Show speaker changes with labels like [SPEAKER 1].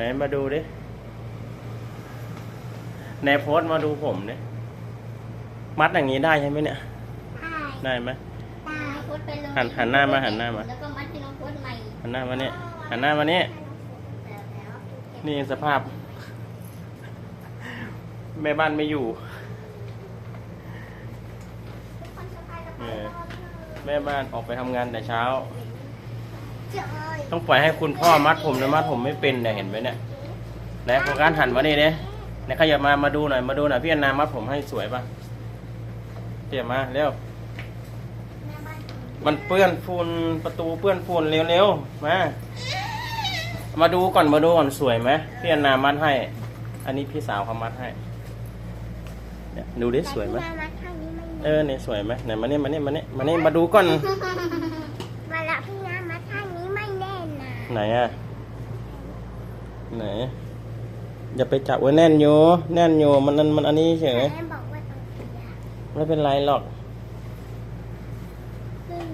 [SPEAKER 1] ไหนมาดูดิไหนโพสต์มาดูผมเนี่ยมัดอย่างนี้ได้ใช่ไหมเนี่ย
[SPEAKER 2] ใช่
[SPEAKER 1] ได้ไหม
[SPEAKER 2] ตาโพสไปเลย
[SPEAKER 1] หันหันหน้ามาหันหน้ามา
[SPEAKER 2] แล้วก็มัดที่น้องโพสใหม่
[SPEAKER 1] หันหน้ามาเนี่ยหันหน้ามาเนี่ย
[SPEAKER 2] แล้วแล้ว
[SPEAKER 1] นี่สภาพ แม่บ้านไม่อยู่
[SPEAKER 2] ทุกคนสบายส
[SPEAKER 1] เอบา
[SPEAKER 2] ย
[SPEAKER 1] อแม่บ้านออกไปทำงานแต่เช้า
[SPEAKER 2] เจ้ย
[SPEAKER 1] ต้องปล่อยให้คุณพ่อมัดผมนะมัดผมไม่เป็นเนี่ยเห็นไหมเนี่ยไหนโฟกัสหันมานี่เนี่ยไหนขยับมามาดูหน่อยมาดูหน่อยพี่แอนนามัดผมให้สวยป่ะขยับมาเร็ว
[SPEAKER 2] แม่บ้าน
[SPEAKER 1] มันเปื้อนฝุ่นประตูเปื้อนฝุ่นเร็วๆมามาดูก่อนมาดูก่อนสวยไหมพี่แอนนามัดให้ อันนี้พี่สาวเขามัดให้เนี่ยดูดิสวยไหม
[SPEAKER 2] แต่ที่ามัดข้างนี้ไม่
[SPEAKER 1] เออเนี่ยสวยไหมไหนมาเนี่ยมาเนี่ยมาเนี่ยมาเนี่ยมาดูก่อน
[SPEAKER 2] เวลาพี่น้ามัดข้างนี้ไม่แน่นนะ
[SPEAKER 1] ไหนอะไหน อย่าไปจับไว้แน่นอยู่แน่นอยู่มันมันมันอันนี้เฉย
[SPEAKER 2] แม่บอกว่าต้องเสีย
[SPEAKER 1] ไม่เป็นไรหรอก
[SPEAKER 2] ซึ่ง